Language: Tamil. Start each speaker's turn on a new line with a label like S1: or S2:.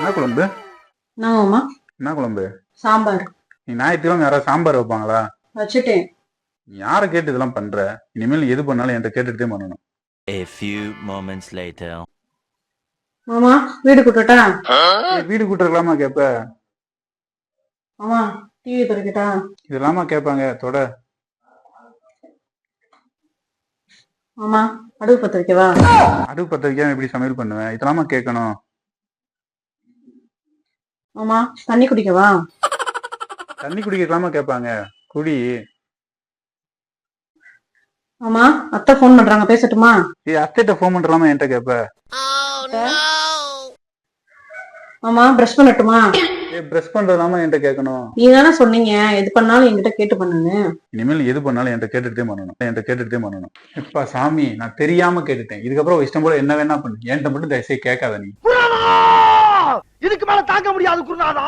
S1: என்ன குழம்பு? என்ன குழம்பு?
S2: சாம்பார்.
S1: நீ ஞாயிற்றுக்கிழமை யாராவது சாம்பார் வைப்பாங்களா?
S2: வச்சுட்டேன்.
S1: நீ யாரை கேட்டு இதெல்லாம் பண்ற? இனிமேல் எது பண்ணாலும் என்கிட்ட கேட்டுட்டே பண்ணணும்.
S3: A few moments later.
S2: மாமா வீடு கூட்டட்டா?
S1: ஏய், வீடு கூட்டுறலாமா கேப்ப?
S2: மாமா டிவி துடைக்கட்டா
S1: இதெல்லாமா கேட்பாங்க தொட.
S2: மாமா அடுப்பு பத்த வைக்கவா?
S1: அடுப்பு பத்த வைக்காம எப்படி சமையல் பண்ணுவேன் இதெல்லாமா கேட்கணும்.
S2: மாமா தண்ணி குடிக்கவா?
S1: தண்ணி குடிக்கலாமா கேட்பாங்க குடி.
S2: மாமா அத்தை ஃபோன் பண்றாங்க பேசட்டுமா?
S1: ஏய் அத்தைகிட்ட ஃபோன் பண்றலாமா என்கிட்ட கேப்ப?
S2: மாமா பிரஷ் பண்ணட்டுமா?
S1: ஏய் பிரஷ் பண்றதாமா என்கிட்ட கேட்கணும்
S2: நீ தானே சொன்னீங்க எது பண்ணாலும் என்கிட்ட கேட்டு பண்ணுங்க
S1: இனிமேல் எது பண்ணாலும் என்கிட்ட கேட்டுட்டே பண்ணணும். என்கிட்ட கேட்டுட்டே பண்ணணும். இப்ப சாமி நான் தெரியாம கேட்டுட்டேன். இதுக்கப்புறம் இஷ்டம் போல என்ன வேணா பண்ணு. என்கிட்ட மட்டும் தயவுசெய்து கேட்காத நீ.
S4: இதுக்கு மேல தாங்க முடியாது குருநாதா.